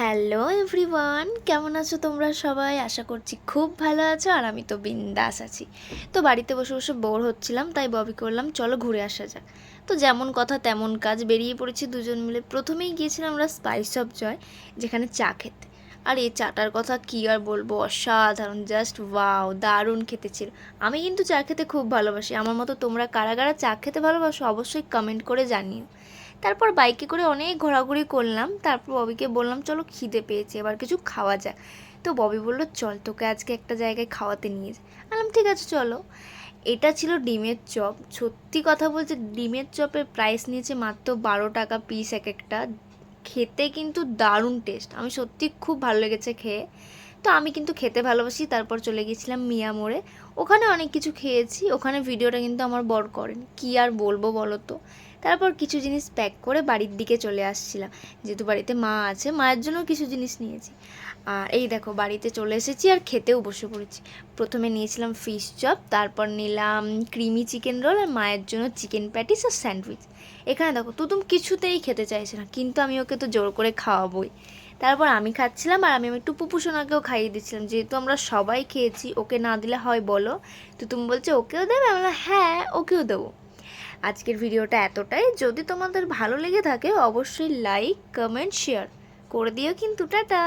Hello everyone, কেমন আছো তোমরা সবাই? আশা করছি খুব ভালো আছো আর আমি তো বিন্দাস আছি। তো বাড়িতে বসে বসে বোর হচ্ছিলাম, তাই ববি করলাম, চলো ঘুরে আসা যাক। তো যেমন কথা তেমন কাজ, বেরিয়ে পড়েছি দুজন মিলে। প্রথমেই গিয়েছিলাম আমরা স্পাইস অফ জয় যেখানে চা খেতে। আর এই চাটার কথা কী আর বলব, অসাধারণ জাস্ট ওয়াও দারুণ খেতে ছিল। আমি কিন্তু চা খেতে খুব ভালোবাসি। আমার মতো তোমরা কারা কারা চা খেতে ভালোবাসো, অবশ্যই কমেন্ট করে জানিও। তারপর বাইকে করে অনেক ঘোরাঘুরি করলাম। তারপর ববিকে বললাম, চলো খিদে পেয়েছে, এবার কিছু খাওয়া যাক। তো ববি বলল, চল তোকে আজকে একটা জায়গায় খাওয়াতে নিয়ে যাই। বললাম, ঠিক আছে, চলো। এটা ছিল ডিমের চপ। সত্যি কথা বলতে ডিমের চপের প্রাইস নিয়েছে মাত্র বারো টাকা পিস এক একটা। খেতে কিন্তু দারুণ টেস্ট আমি সত্যি খুব ভালো লেগেছে খেয়ে। তো আমি কিন্তু খেতে ভালোবাসি, তারপর চলে গেছিলাম মিয়া মোড়ে। ওখানে অনেক কিছু খেয়েছি, ওখানে ভিডিওটা কিন্তু আমার বর করেন। কি আর বলব বলো তো? তারপর কিছু জিনিস প্যাক করে বাড়ির দিকে চলে আসছিলাম, যেহেতু বাড়িতে মা আছে, মায়ের জন্য কিছু জিনিস নিয়েছি। আর এই দেখো, বাড়িতে চলে এসেছি আর খেতেও বসে পড়েছি। প্রথমে নিয়েছিলাম ফিশ চপ তারপর নিলাম ক্রিমি চিকেন রোল আর মায়ের জন্য চিকেন প্যাটিস আর স্যান্ডউইচ এখানে দেখো, তুতুম কিছুতেই খেতে চাইছে না, কিন্তু আমি ওকে তো জোর করে খাওয়াবোই। তারপর আমি খাচ্ছিলাম আর আমি একটু পুপুসোনাকেও খাইয়ে দিচ্ছিলাম। যেহেতু আমরা সবাই খেয়েছি, ওকে না দিলে হয় বলো? তো তুমি বলছো, ওকেও দেবে? আমি হ্যাঁ ওকেও দেবো। আজকের ভিডিওটা এতটাই। যদি তোমাদের ভালো লেগে থাকে, অবশ্যই লাইক কমেন্ট শেয়ার করে দিও কিন্তু, টাটা!